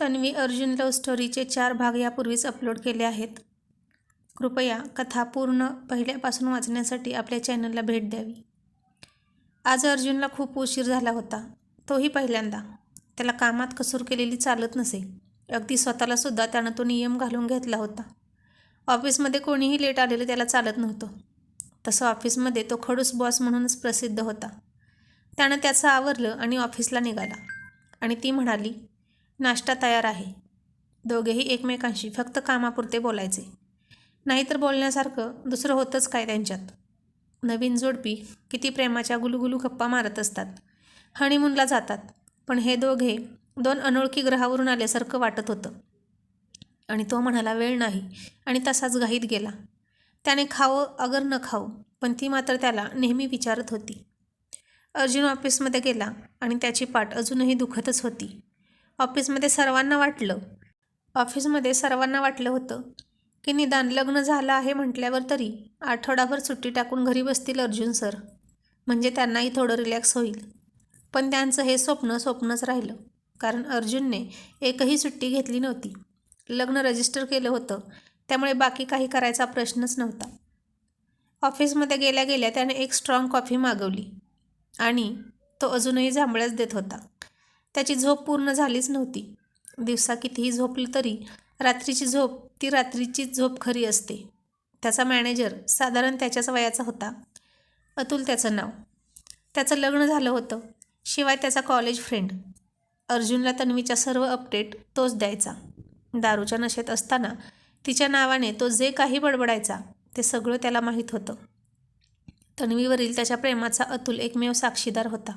Tanvi Arjun love स्टोरीचे चार भाग यापूर्वीच अपलोड केले आहेत. कृपया कथा पूर्ण पहिल्यापासून वाचण्यासाठी आपल्या चॅनलला भेट द्यावी. आज अर्जुनला खूप उशीर झाला होता. तोही पहिल्यांदा. त्याला कामात कसूर केलेली चालत नसे. अगदी स्वतःलासुद्धा त्यानं तो नियम घालून घेतला होता. ऑफिसमध्ये कोणीही लेट आलेलं त्याला चालत नव्हतं. तसं ऑफिसमध्ये तो खडूस बॉस म्हणूनच प्रसिद्ध होता. त्यानं त्याचं आवरलं आणि ऑफिसला निघाला. आणि ती म्हणाली नाश्ता तयार आहे. दोघेही एकमेकांशी फक्त कामापुरते बोलायचे. नाहीतर बोलण्यासारखं दुसरं होतंच काय त्यांच्यात? नवीन जोडपी किती प्रेमाच्या गुलुगुलू गप्पा मारत असतात. हनीमूनला जातात. पण हे दोघे दोन अनोळखी ग्रहावरून आल्यासारखं वाटत होतं. आणि तो म्हणाला वेळ नाही. आणि तसाच घाईत गेला. त्याने खावं अगर न खाऊ पण ती मात्र त्याला नेहमी विचारत होती. अर्जुन ऑफिसमध्ये गेला आणि त्याची पाठ अजूनही दुखतच होती. ऑफिसमध्ये सर्वांना वाटलं. ऑफिसमध्ये सर्वांना वाटलं होतं की निदान लग्न झालं आहे म्हटल्यावर तरी आठवडाभर सुट्टी टाकून घरी बसतील अर्जुन सर. म्हणजे त्यांनाही थोडं रिलॅक्स होईल. पण त्यांचं हे स्वप्न स्वप्नच राहिलं. कारण अर्जुनने एकही सुट्टी घेतली नव्हती. लग्न रजिस्टर केलं होतं. त्यामुळे बाकी काही करायचा प्रश्नच नव्हता. ऑफिसमध्ये गेल्या गेल्या त्याने एक स्ट्रॉंग कॉफी मागवली. आणि तो अजूनही जांभळ्याच देत होता. त्याची झोप पूर्ण झालीच नव्हती. दिवसा कितीही झोपलं तरी रात्रीची झोप ती रात्रीचीच झोप खरी असते. त्याचा मॅनेजर साधारण त्याच्याच वयाचा होता. अतुल त्याचं नाव. त्याचं लग्न झालं होतं. शिवाय त्याचा कॉलेज फ्रेंड अर्जुनला तन्वीच्या सर्व अपडेट तोच द्यायचा. दारूच्या नशेत असताना तिच्या नावाने तो जे काही बडबडायचा ते सगळं त्याला माहीत होतं. तन्वीवरील त्याच्या प्रेमाचा अतुल एकमेव साक्षीदार होता.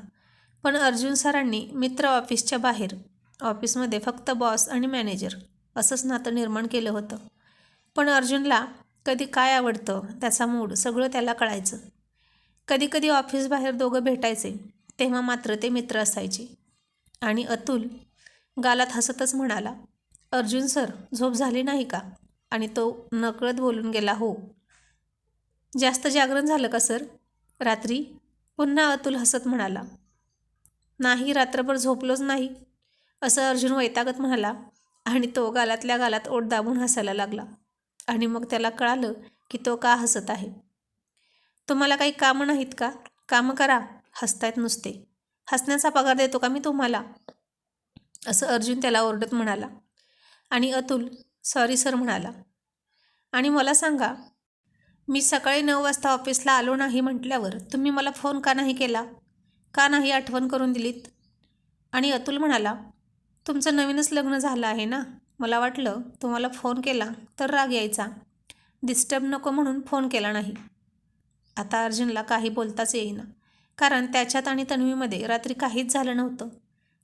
पण अर्जुन सरांनी मित्र ऑफिसच्या बाहेर ऑफिसमध्ये फक्त बॉस आणि मॅनेजर असंच नातं निर्माण केलं होतं. पण अर्जुनला कधी काय आवडतं त्याचा मूड सगळं त्याला कळायचं. कधी कधी दोघं भेटायचे तेव्हा मात्र ते मित्र असायचे. आणि अतुल गालात हसतच म्हणाला अर्जुन सर झोप झाली नाही का? आणि तो नकळत बोलून गेला हो. जास्त जागरण झालं का सर? रात्री. पुन्हा अतुल हसत म्हणाला नाही रात्रभर झोपलोच नाही असं अर्जुन वैतागत म्हणाला आणि तो गालातल्या गालात ओट दाबून हसायला लागला. आणि मग त्याला कळालं की तो का हसत आहे. तुम्हाला काही कामं नाहीत का? कामं करा हसतायत नुसते. हसण्याचा पगार देतो का मी तुम्हाला? असं अर्जुन त्याला ओरडत म्हणाला. आणि अतुल सॉरी सर म्हणाला. आणि मला सांगा मी सकाळी नऊ वाजता ऑफिसला आलो नाही म्हटल्यावर तुम्ही मला फोन का नाही केला? का नाही आठवण करून दिलीत? आणि अतुल म्हणाला तुमचं नवीनच लग्न झालं आहे ना? मला वाटलं तुम्हाला फोन केला तर राग यायचा. डिस्टर्ब नको म्हणून फोन केला नाही. आता अर्जुनला काही बोलताच येईना कारण त्याच्यात आणि तन्वीमध्ये रात्री काहीच झालं नव्हतं.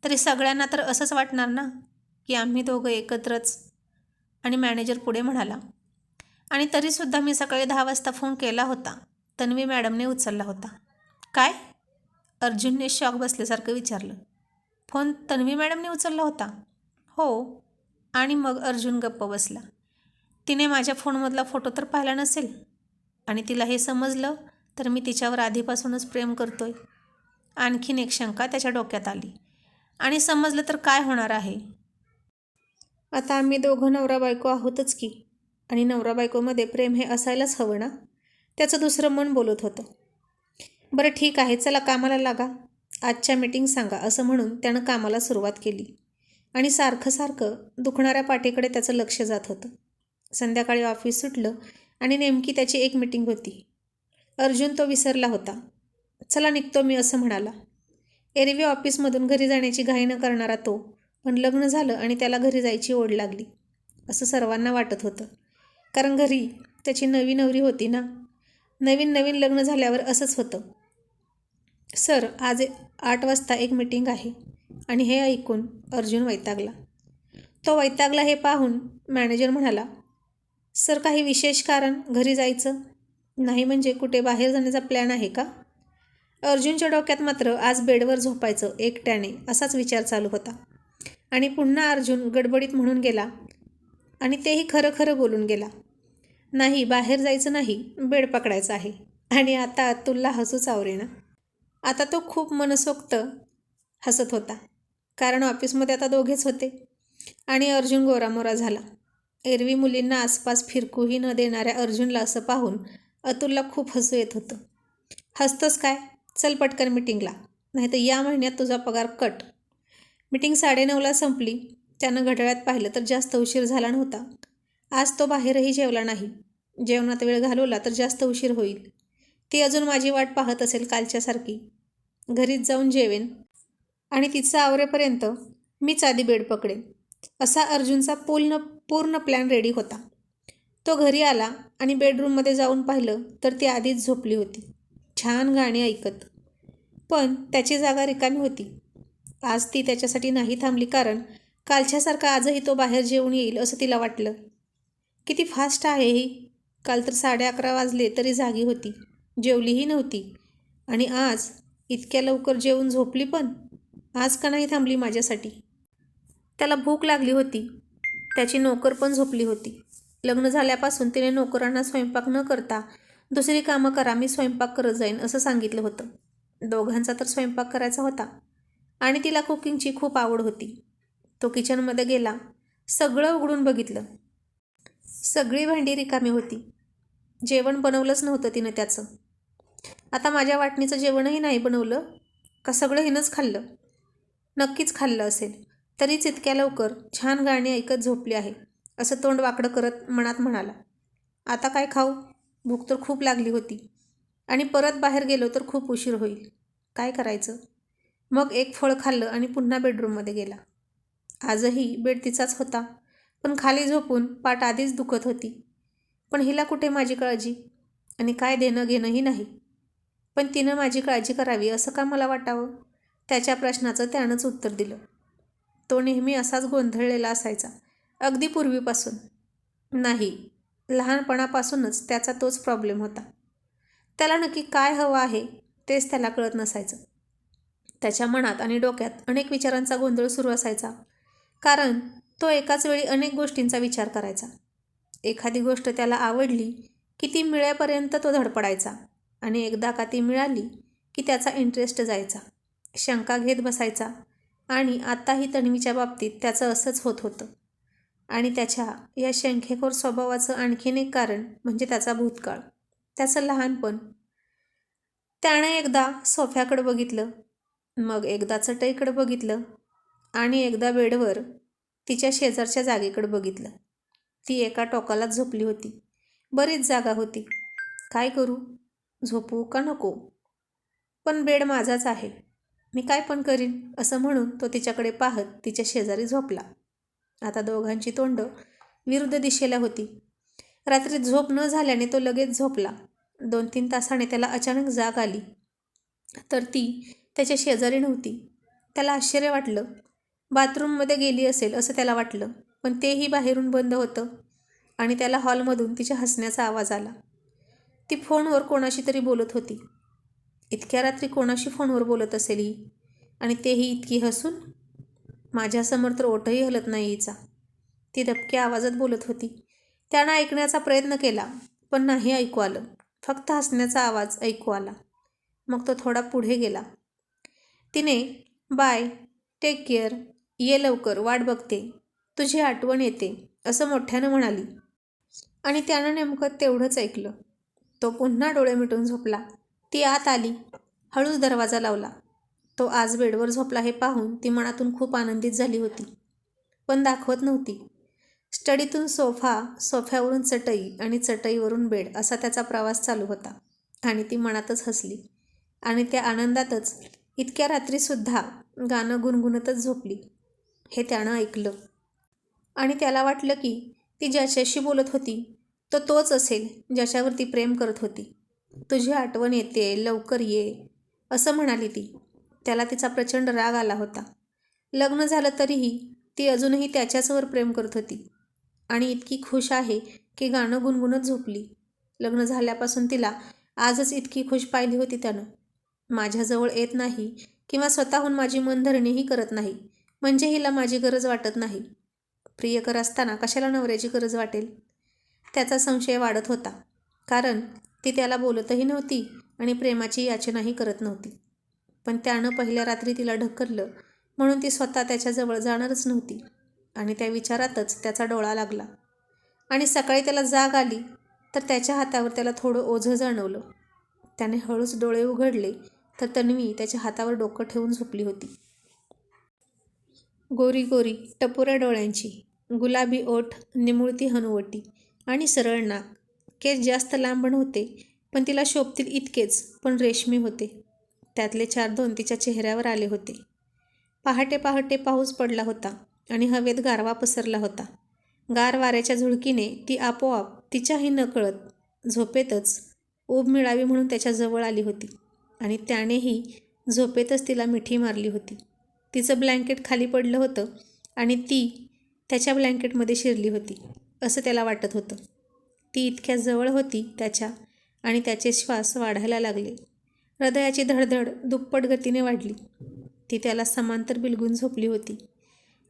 तरी सगळ्यांना तर असंच वाटणार ना की आम्ही दोघं एकत्रच? आणि मॅनेजर पुढे म्हणाला आणि तरीसुद्धा मी सकाळी दहा वाजता फोन केला होता. तन्वी मॅडमने उचलला होता. काय? अर्जुनने शॉक बसल्यासारखं विचारलं. फोन तन्वी मॅडमने उचलला होता. हो. आणि मग अर्जुन गप्प बसला. तिने माझ्या फोनमधला फोटो तर पाहिला नसेल. आणि तिला हे समजलं तर मी तिच्यावर आधीपासूनच प्रेम करतोय. आणखीन एक शंका त्याच्या डोक्यात आली. आणि समजलं तर काय होणार आहे? आता आम्ही दोघं नवरा बायको आहोतच की. आणि नवरा बायकोमध्ये प्रेम हे असायलाच हवं ना? त्याचं दुसरं मन बोलत होतं. बरं ठीक आहे चला कामाला लागा. आजच्या मीटिंग सांगा असं म्हणून त्यानं कामाला सुरुवात केली. आणि सारखं सारखं दुखणाऱ्या पाठीकडे त्याचं लक्ष जात होतं. संध्याकाळी ऑफिस सुटलं आणि नेमकी त्याची एक मीटिंग होती. अर्जुन तो विसरला होता. चला निघतो मी असं म्हणाला. एरवी ऑफिसमधून घरी जाण्याची घाई न करणारा तो पण लग्न झालं आणि त्याला घरी जायची ओढ लागली. असं सर्वांना वाटत होतं. कारण घरी त्याची नवी नवरी होती ना? नवीन नवीन लग्न झाल्यावर असंच होतं. सर आज आठ वाजता एक मीटिंग आहे आणि हे ऐकून अर्जुन वैतागला. तो वैतागला हे पाहून मॅनेजर म्हणाला सर काही विशेष कारण घरी जायचं? नाही म्हणजे कुठे बाहेर जाण्याचा प्लॅन आहे का? अर्जुनच्या डोक्यात मात्र आज बेडवर झोपायचं एकट्याने असाच विचार चालू होता. आणि पुन्हा अर्जुन गडबडीत म्हणून गेला आणि तेही खरं खरं बोलून गेला नाही बाहेर जायचं नाही बेड पकडायचं आहे आणि आता तुला हसूच आवरेना आता तो खूप मनसोक्त हसत होता. कारण ऑफिसमध्ये आता दोघेच होते. आणि अर्जुन गोरामोरा झाला. एरवी मुलींना आसपास फिरकूही न देणाऱ्या अर्जुनला असं पाहून अतुलला खूप हसू येत होतं. हसतोस काय? चल पटकन मिटिंगला. नाही तर या महिन्यात तुझा पगार कट. मिटिंग साडेनऊला संपली. त्यानं घड्याळ्यात पाहिलं तर जास्त उशीर झाला नव्हता. आज तो बाहेरही जेवला नाही. जेवणात वेळ घालवला तर जास्त उशीर होईल. ती अजून माझी वाट पाहत असेल कालच्यासारखी. घरीच जाऊन जेवेन. आणि तिचं आवरेपर्यंत मीच आधी बेड पकडेन. असा अर्जुनचा पूर्ण पूर्ण प्लॅन रेडी होता. तो घरी आला आणि बेडरूममध्ये जाऊन पाहिलं तर ती आधीच झोपली होती. छान गाणी ऐकत. पण त्याची जागा रिकामी होती. आज ती त्याच्यासाठी नाही थांबली कारण कालच्यासारखा आजही तो बाहेर जेवून येईल असं तिला वाटलं. किती फास्ट आहे ही. काल तर साडे अकरा वाजले तरी जागी होती. जेवलीही नव्हती. आणि आज इतक्या लवकर जेवून झोपली पण आज का नाही थांबली माझ्यासाठी? त्याला भूक लागली होती. त्याची नोकर पण झोपली होती. लग्न झाल्यापासून तिने नोकरांना स्वयंपाक न करता दुसरी कामं करा मी स्वयंपाक करत जाईन असं सांगितलं होतं. दोघांचा तर स्वयंपाक करायचा होता. आणि तिला कुकिंगची खूप आवड होती. तो किचनमध्ये गेला. सगळं उघडून बघितलं. सगळी भांडी रिकामी होती. जेवण बनवलंच नव्हतं तिनं त्याचं. आता माझ्या वाटणीचं जेवणही नाही बनवलं का सगळं हिनंच खाल्लं? नक्कीच खाल्लं असेल. तरीच इतक्या लवकर छान गाणी ऐकत झोपली आहे असं तोंड वाकडं करत मनात म्हणाला. आता काय खाऊ? भूक तर खूप लागली होती. आणि परत बाहेर गेलो तर खूप उशीर होईल. काय करायचं? मग एक फळ खाल्लं आणि पुन्हा बेडरूममध्ये गेला. आजही बेड तिचाच होता पण खाली झोपून पाठ आधीच दुखत होती. पण हिला कुठे माझी काळजी? आणि काय देणं घेणंही नाही. पण तिनं माझी काळजी करावी असं का मला वाटावं? त्याच्या प्रश्नाचं त्यानंच उत्तर दिलं. तो नेहमी असाच गोंधळलेला असायचा अगदी पूर्वीपासून. नाही लहानपणापासूनच त्याचा तोच प्रॉब्लेम होता. त्याला नक्की काय हवं आहे तेच त्याला कळत नसायचं. त्याच्या मनात आणि डोक्यात अनेक विचारांचा गोंधळ सुरू असायचा. कारण तो एकाच वेळी अनेक गोष्टींचा विचार करायचा. एखादी गोष्ट त्याला आवडली की ती मिळेपर्यंत तो धडपडायचा. आणि एकदा का ती मिळाली की त्याचा इंटरेस्ट जायचा शंका घेत बसायचा आणि आत्ताही तन्वीच्या बाबतीत त्याचं असंच होत होतं. आणि त्याच्या या शंखेखोर स्वभावाचं आणखीन एक कारण म्हणजे त्याचा भूतकाळ. त्याचं लहानपण. त्याने एकदा सोफ्याकडं बघितलं मग एकदा चटईकडं बघितलं आणि एकदा बेडवर तिच्या शेजारच्या जागेकडं बघितलं. ती एका टोकालाच झोपली होती. बरीच जागा होती. काय करू? झोपू का नको? पण बेड माझाच आहे. मी काय पण करीन असं म्हणून तो तिच्याकडे पाहत तिच्या शेजारी झोपला. आता दोघांची तोंडं विरुद्ध दिशेला होती. रात्री झोप न झाल्याने तो लगेच झोपला. दोन तीन तासाने त्याला अचानक जाग आली. तर ती त्याच्या शेजारी नव्हती. त्याला आश्चर्य वाटलं. बाथरूममध्ये गेली असेल असं त्याला वाटलं पण तेही बाहेरून बंद होतं आणि त्याला हॉलमधून तिच्या हसण्याचा आवाज आला. ती फोनवर कोणाशी तरी बोलत होती. इतक्या रात्री कोणाशी फोनवर बोलत असेल ही? आणि तेही इतकी हसून? माझ्यासमोर तर ओठही हलत नाही हिचा. ती दबक्या आवाजात बोलत होती. त्यानं ऐकण्याचा प्रयत्न केला पण नाही ऐकू आलं. फक्त हसण्याचा आवाज ऐकू आला. मग तो थोडा पुढे गेला. तिने बाय टेक केअर ये लवकर वाट बघते तुझी आठवण येते असं मोठ्यानं म्हणाली. आणि त्यानं नेमकं तेवढंच ऐकलं. तो पुन्हा डोळे मिटून झोपला. ती आत आली. हळूच दरवाजा लावला. तो आज बेडवर झोपला हे पाहून ती मनातून खूप आनंदित झाली होती. पण दाखवत नव्हती. स्टडीतून सोफा सोफ्यावरून चटई आणि चटईवरून बेड असा त्याचा प्रवास चालू होता. आणि ती मनातच हसली. आणि त्या आनंदातच इतक्या रात्रीसुद्धा गाणं गुणगुणतच झोपली. हे त्यानं ऐकलं. आणि त्याला वाटलं की ती ज्याच्याशी बोलत होती तो तोच असेल ज्याच्यावर ती प्रेम करत होती. तुझी आठवण येते लवकर ये असं म्हणाली ती. त्याला तिचा प्रचंड राग आला होता. लग्न झालं तरीही ती अजूनही त्याच्याचवर प्रेम करत होती. आणि इतकी खुश आहे की गाणं गुणगुणत झोपली. लग्न झाल्यापासून तिला आजच इतकी खुश पाहिली होती त्यानं. माझ्याजवळ येत नाही किंवा स्वतःहून माझी मनधरणीही करत नाही. म्हणजे हिला माझी गरज वाटत नाही. प्रियकर असताना कशाला नवऱ्याची गरज वाटेल? त्याचा संशय वाढत होता. कारण ती त्याला बोलतही नव्हती आणि प्रेमाची याचनाही करत नव्हती. पण त्यानं पहिल्या रात्री तिला ढकललं म्हणून ती स्वतः त्याच्याजवळ जाणारच नव्हती आणि त्या विचारातच त्याचा डोळा लागला. आणि सकाळी त्याला जाग आली तर त्याच्या हातावर त्याला थोडं ओझं जाणवलं. त्याने हळूच डोळे उघडले तर तन्वी त्याच्या हातावर डोकं ठेवून झोपली होती. गोरी गोरी टपोऱ्या डोळ्यांची गुलाबी ओठ निमुळती हनुवटी आणि सरळ नाक. केस जास्त लांबण होते पण तिला शोभतील इतकेच पण रेशमी होते. त्यातले चार दोन तिच्या चेहऱ्यावर आले होते. पहाटे पहाटे पाऊस पडला होता आणि हवेत गारवा पसरला होता. गार वाऱ्याच्या झुळकीने ती आपोआप तिच्याही नकळत झोपेतच ऊब मिळावी म्हणून त्याच्याजवळ आली होती आणि त्यानेही झोपेतच तिला मिठी मारली होती. तिचं ब्लँकेट खाली पडलं होतं आणि ती त्याच्या ब्लँकेटमध्ये शिरली होती. असं त्याला वाटत होतं. ती इतक्या जवळ होती त्याच्या आणि त्याचे श्वास वाढायला लागले. हृदयाची धडधड दुप्पट गतीने वाढली. ती त्याला समांतर बिलगून झोपली होती.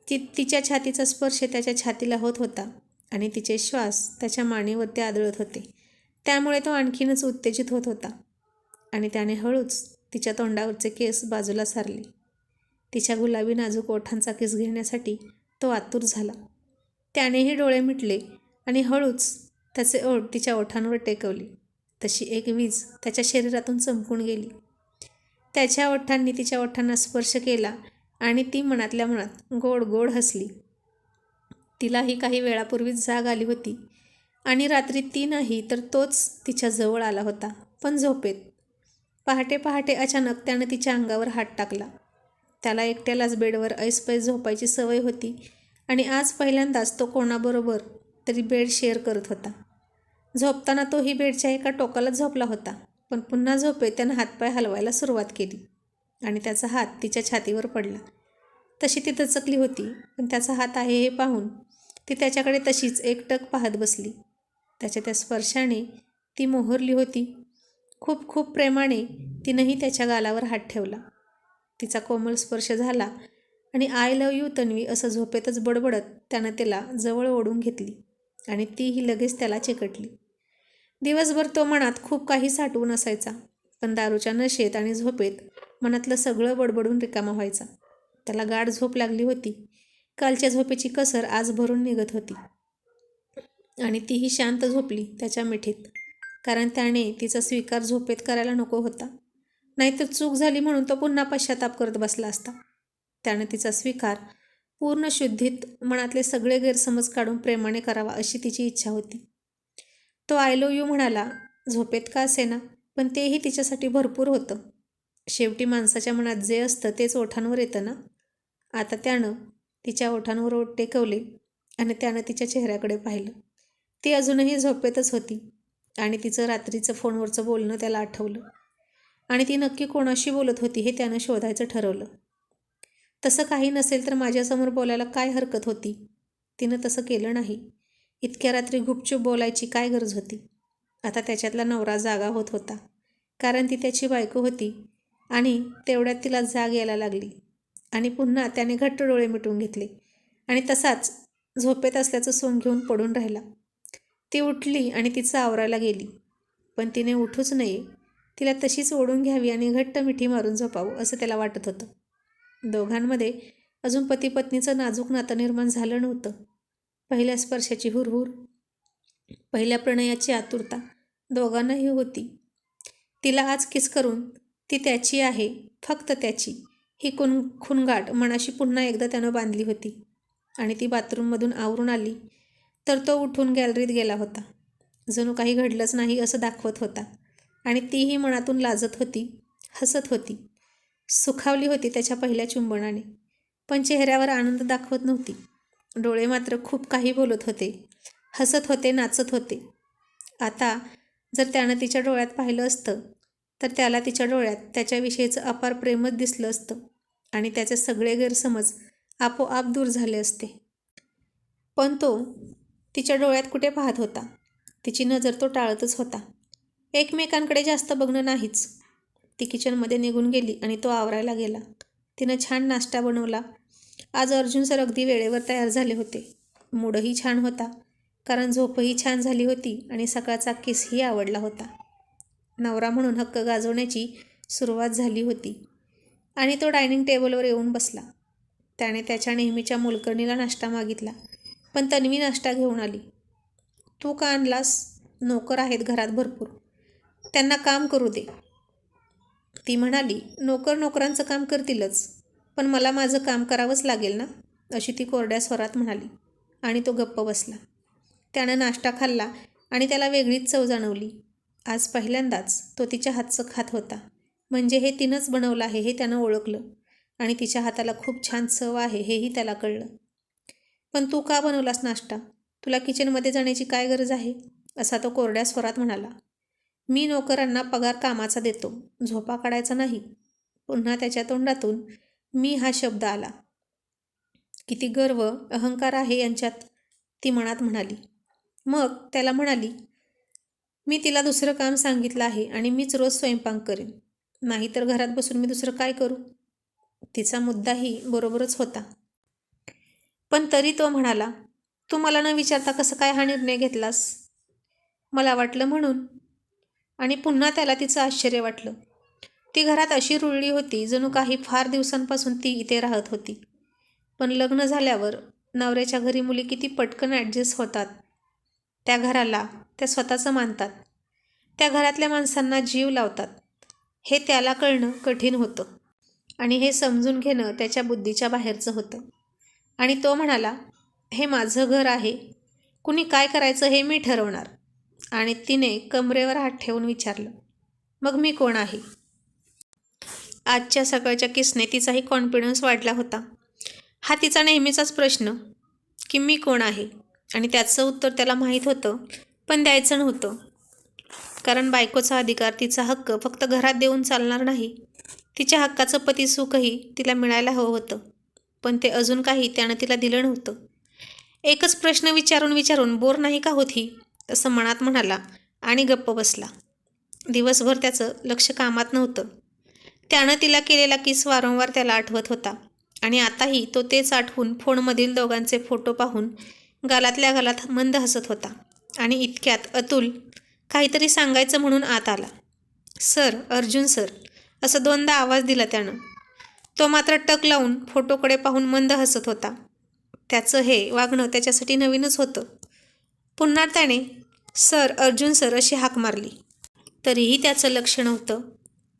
ती तिच्या छातीचा स्पर्श त्याच्या छातीला होत होता आणि तिचे श्वास त्याच्या मानेवरती आदळत होते. त्यामुळे तो आणखीनच उत्तेजित होत होता आणि त्याने हळूच तिच्या तोंडावरचे केस बाजूला सारले. तिच्या गुलाबी नाजूक ओठांचा केस घेण्यासाठी तो आतुर झाला. त्यानेही डोळे मिटले आणि हळूच त्याचे ओठ तिच्या ओठांवर टेकवली. तशी एक वीज त्याच्या शरीरातून चमकून गेली. त्याच्या ओठांनी तिच्या ओठांना स्पर्श केला आणि ती मनातल्या मनात गोड गोड हसली. तिलाही काही वेळापूर्वीच जाग आली होती आणि रात्री ती नाही तर तोच तिच्या जवळ आला होता पण झोपेत. पहाटे पहाटे अचानक त्यानं तिच्या अंगावर हात टाकला. त्याला एकट्यालाच बेडवर ऐसपैस झोपायची सवय होती आणि आज पहिल्यांदाच तो कोणाबरोबर तरी बेड शेअर करत होता. झोपताना तोही बेडच्या एका टोकालाच झोपला होता पण पुन्हा झोपेत त्यानं हातपाय हलवायला सुरुवात केली आणि त्याचा हात तिच्या छातीवर पडला. तशी ती दचकली होती पण त्याचा हात आहे हे पाहून ती त्याच्याकडे तशीच एकटक पाहत बसली. त्याच्या त्या स्पर्शाने ती मोहरली होती. खूप खूप प्रेमाने तिनंही त्याच्या गालावर हात ठेवला. तिचा कोमल स्पर्श झाला आणि आय लव यू तन्वी असं झोपेतच बडबडत त्यानं तिला जवळ ओढून घेतली आणि तीही लगेच त्याला चिकटली. दिवसभर तो मनात खूप काही साठवून असायचा पण दारूच्या नशेत आणि झोपेत मनातलं सगळं बडबडून रिकामा व्हायचा. त्याला गाढ झोप लागली होती. कालच्या झोपेची कसर आज भरून निघत होती. आणि तीही शांत झोपली त्याच्या मिठीत कारण त्याने तिचा स्वीकार झोपेत करायला नको होता. नाहीतर चूक झाली म्हणून तो पुन्हा पश्चाताप करत बसला असता. त्यानं तिचा स्वीकार पूर्ण शुद्धीत मनातले सगळे गैरसमज काढून प्रेमाने करावा अशी तिची इच्छा होती. तो आय लो यू म्हणाला झोपेत का असेना पण तेही तिच्यासाठी भरपूर होतं. शेवटी माणसाच्या मनात जे असतं तेच ओठांवर येतं ना? आता त्यानं तिच्या ओठांवर ओठ टेकवले आणि त्यानं तिच्या चेहऱ्याकडे पाहिलं. ती अजूनही झोपेतच होती आणि तिचं रात्रीचं फोनवरचं बोलणं त्याला आठवलं. आणि ती नक्की कोणाशी बोलत होती हे त्यानं शोधायचं ठरवलं. तसं काही नसेल तर माझ्यासमोर बोलायला काय हरकत होती? तिनं तसं केलं नाही. इतक्या रात्री गुपचूप बोलायची काय गरज होती? आता त्याच्यातला नवरा जागा होत होता. कारण ती त्याची बायको होती आणि तेवढ्यात तिला जाग यायला लागली आणि पुन्हा त्याने घट्ट डोळे मिटून घेतले आणि तसाच झोपेत असल्याचं सोंग घेऊन पडून राहिला. ती उठली आणि तिचं आवरायला गेली. पण तिने उठूच नये. तिला तशीच ओढून घ्यावी आणि घट्ट मिठी मारून झोपावं असं त्याला वाटत होतं. दोघांमध्ये अजून पती पत्नीचं नाजूक नातं निर्माण झालं नव्हतं. पहिल्या स्पर्शाची हुरहुर पहिल्या प्रणयाची आतुरता दोघांनाही होती. तिला आज किस करून ती त्याची आहे फक्त त्याची. ही कुन खुणगाट मनाशी पुन्हा एकदा त्यानं बांधली होती आणि ती बाथरूममधून आवरून आली तर तो उठून गॅलरीत गेला होता. जणू काही घडलंच नाही असं दाखवत होता आणि तीही मनातून लाजत होती हसत होती. सुखावली होती त्याच्या पहिल्या चुंबनाने. पण चेहऱ्यावर आनंद दाखवत नव्हती. डोळे मात्र खूप काही बोलत होते. हसत होते नाचत होते. आता जर त्यानं तिच्या डोळ्यात पाहिलं असतं तर त्याला तिच्या डोळ्यात त्याच्याविषयीचं अपार प्रेमच दिसलं असतं आणि त्याचे सगळे गैरसमज आपोआप दूर झाले असते. पण तो तिच्या डोळ्यात कुठे पाहत होता? तिची नजर तो टाळतच होता. एकमेकांकडे जास्त बघणं नाहीच. ती किचनमध्ये निघून गेली आणि तो आवरायला गेला. तिनं छान नाश्ता बनवला. आज अर्जुन सर अगदी वेळेवर तयार झाले होते. मूडही छान होता कारण झोपही छान झाली होती आणि सकाळचा किसही आवडला होता. नवरा म्हणून हक्क गाजवण्याची सुरुवात झाली होती आणि तो डायनिंग टेबलवर येऊन बसला. त्याने त्याच्या नेहमीच्या मोलकर्णीला नाश्ता मागितला पण तन्वी नाश्ता घेऊन आली. तू का आणलास? नोकर आहेत घरात भरपूर. त्यांना काम करू दे. ती म्हणाली नोकर नोकरांचं काम करतीलच पण मला माझं काम करावंच लागेल ना? अशी ती कोरड्या स्वरात म्हणाली आणि तो गप्प बसला. त्यानं नाश्ता खाल्ला आणि त्याला वेगळीच चव जाणवली. आज पहिल्यांदाच तो तिच्या हातचं खात होता. म्हणजे हे तिनंच बनवलं आहे हे त्यानं ओळखलं आणि तिच्या हाताला खूप छान चव आहे हेही त्याला कळलं. पण तू का बनवलास नाश्ता? तुला किचनमध्ये जाण्याची काय गरज आहे? असा तो कोरड्या स्वरात म्हणाला. मी नोकरांना पगार कामाचा देतो. झोपा काढायचा नाही. पुन्हा त्याच्या तोंडातून मी हा शब्द आला. किती गर्व अहंकार आहे यांच्यात ती मनात म्हणाली. मग त्याला म्हणाली मी तिला दुसरं काम सांगितलं आहे आणि मीच रोज स्वयंपाक करेन. नाहीतर घरात बसून मी दुसरं काय करू? तिचा मुद्दाही बरोबरच होता. पण तरी तो म्हणाला तू मला न विचारता कसं काय हा निर्णय घेतलास? मला वाटलं म्हणून आणि पुन्हा त्याला तिचं आश्चर्य वाटलं. ती घरात अशी रुळली होती जणू काही फार दिवसांपासून ती इथे राहत होती. पण लग्न झाल्यावर नवऱ्याच्या घरी मुली किती पटकन ॲडजस्ट होतात. त्या घराला त्या स्वतःचं मानतात. त्या घरातल्या माणसांना जीव लावतात. हे त्याला कळणं कठीण होतं. आणि हे समजून घेणं त्याच्या बुद्धीच्या बाहेरचं होतं. आणि तो म्हणाला हे माझं घर आहे. कुणी काय करायचं हे मी ठरवणार. आणि तिने कमरेवर हात ठेवून विचारलं मग मी कोण आहे? आजच्या सकाळच्या किसने तिचाही कॉन्फिडन्स वाढला होता. हा तिचा नेहमीचाच प्रश्न की मी कोण आहे? आणि त्याचं उत्तर त्याला माहीत होतं पण द्यायचं नव्हतं. कारण बायकोचा अधिकार तिचा हक्क फक्त घरात देऊन चालणार नाही. तिच्या हक्काचं पती सुखही तिला मिळायला हवं होतं पण ते अजून काही त्यानं तिला दिलं नव्हतं. एकच प्रश्न विचारून विचारून बोर नाही का होती असं मनात म्हणाला आणि गप्प बसला. दिवसभर त्याचं लक्ष कामात नव्हतं. त्यानं तिला केलेला किस वारंवार त्याला आठवत होता आणि आताही तो तेच आठवून फोनमधील दोघांचे फोटो पाहून गालातल्या गालात मंद हसत होता आणि इतक्यात अतुल काहीतरी सांगायचं म्हणून आत आला. सर अर्जुन सर असं दोनदा आवाज दिला त्यानं. तो मात्र टक लावून फोटोकडे पाहून मंद हसत होता. त्याचं हे वागणं त्याच्यासाठी नवीनच होतं. पुन्हा त्याने सर अर्जुन सर अशी हाक मारली. तरीही त्याचं लक्ष नव्हतं.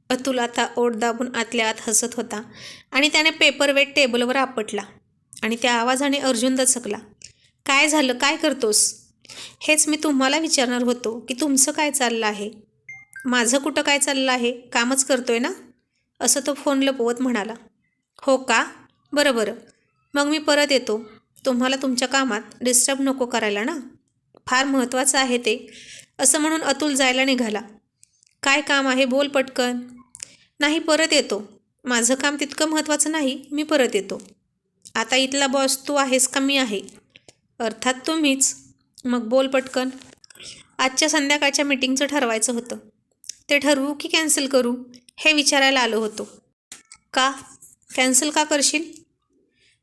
अतुल आता ओढ दाबून आतल्या आत हसत होता आणि त्याने पेपरवेट टेबलवर आपटला आणि त्या आवाजाने अर्जुन दचकला. काय झालं? काय करतोस? हेच मी तुम्हाला विचारणार होतो की तुमचं काय चाललं आहे? माझं कुठं काय चाललं आहे? कामच करतोय ना? असं तो फोन लपवत म्हणाला. हो का? बरं बरं. मग मी परत येतो. तुम्हाला तुमच्या कामात डिस्टर्ब नको करायला ना. फार महत्त्वाचं आहे ते. असं म्हणून अतुल जायला निघाला. काय काम आहे? बोल पटकन. नाही परत येतो. माझं काम तितकं महत्त्वाचं नाही मी परत येतो. आता इथला बॉस तू आहेस का मी आहे? अर्थात तुम्हीच. मग बोल पटकन. आजच्या संध्याकाळच्या मीटिंगचं ठरवायचं होतं. ते ठरवू की कॅन्सल करू? हे विचारायला आलो होतो. का? कॅन्सल का करशील?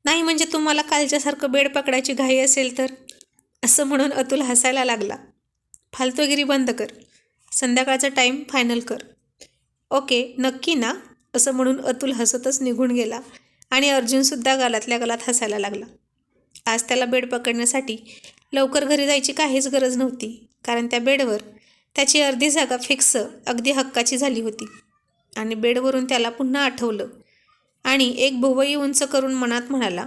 नाही म्हणजे तुम्हाला कालच्यासारखं बेड पकडायची घाई असेल तर. असं म्हणून अतुल हसायला लागला. फालतूगिरी बंद कर. संध्याकाळचा टाईम फायनल कर. ओके नक्की ना? असं म्हणून अतुल हसतच निघून गेला आणि अर्जुनसुद्धा गालातल्या गालात हसायला लागला. आज त्याला बेड पकडण्यासाठी लवकर घरी जायची काहीच गरज नव्हती कारण त्या बेडवर त्याची अर्धी जागा फिक्स अगदी हक्काची झाली होती. आणि बेडवरून त्याला पुन्हा आठवलं आणि एक भुवई उंच करून मनात म्हणाला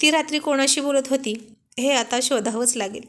ती रात्री कोणाशी बोलत होती? हे आता शोधावंच लागेल.